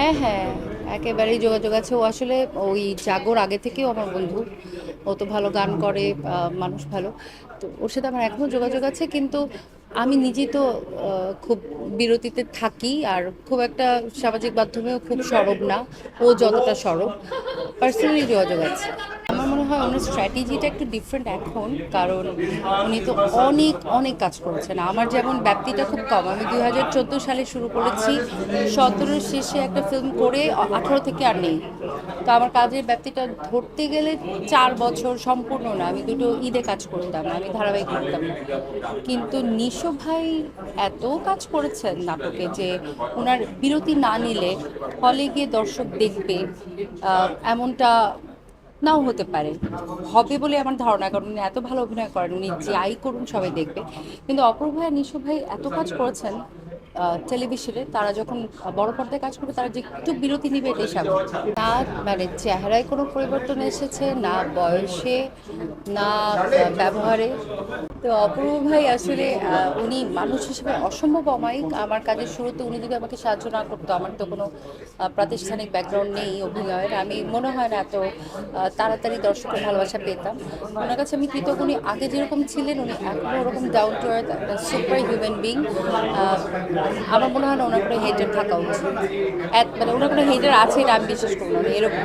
হ্যাঁ হ্যাঁ একেবারেই যোগাযোগ আছে। ও আসলে ওই জাগর আগে থেকেও আমার বন্ধু। ও তো ভালো গান করে মানুষ ভালো। তো ওর সাথে আমার এখনও যোগাযোগ আছে, কিন্তু আমি নিজেই তো খুব বিরতিতে থাকি আর খুব একটা সামাজিক মাধ্যমেও খুব সরব না। ও যতটা সরব পার্সোনালি যোগাযোগ আছে। আমার মনে হয় ওনার স্ট্র্যাটেজিটা একটু ডিফারেন্ট এখন, কারণ উনি তো অনেক অনেক কাজ করেছেন। আমার যেমন ব্যাপ্তিটা খুব কম, আমি দুই হাজার চোদ্দ সালে শুরু করেছি সতেরোর শেষে একটা ফিল্ম করে আঠারো থেকে আর নেই। তো আমার কাজের ব্যাপ্তিটা ধরতে গেলে চার বছর সম্পূর্ণ না, আমি দুটো ঈদে কাজ করতাম, আমি ধারাবাহিক করতাম। কিন্তু নিশো ভাই এত কাজ করেছেন নাটকে যে ওনার বিরতি না নিলে হলে গিয়ে দর্শক দেখবে এমনটা নাও হতে পারে। হবে বলে আমার ধারণা, কারণ উনি এত ভালো অভিনয় করেন, উনি যাই করুন সবাই দেখবে। কিন্তু অপূর্ব ভাই নিশু ভাই এত কাজ করেছেন টেলিভিশনে তারা যখন বড় পর্দায় কাজ করবে, তারা যে একটু বিরতি নিবে এটাই স্বাভাবিক। না মানে চেহারায় কোনো পরিবর্তন এসেছে, না বয়সে, না ব্যবহারে তো অপূর্ব ভাই আসলে উনি মানুষ হিসেবে অসম্ভব অমায়িক। আমার কাজের শুরুতে উনি যদি আমাকে সাহায্য না করতো, আমার তো কোনো প্রাতিষ্ঠানিক ব্যাকগ্রাউন্ড নেই অভিনয়ের। আমি, মনে হয় না এত তাড়াতাড়ি দর্শকের ভালোবাসা পেতাম। ওনার কাছে আমি কৃতজ্ঞ। উনি আগে যেরকম ছিলেন, উনি এখনও ওরকম down to earth super human being আমার মনে হয় না ওনার কোনো হেটার থাকা উচিত। মানে ওনার কোনো হেটার আছে এটা আমি বিশ্বাস করব না এরকম।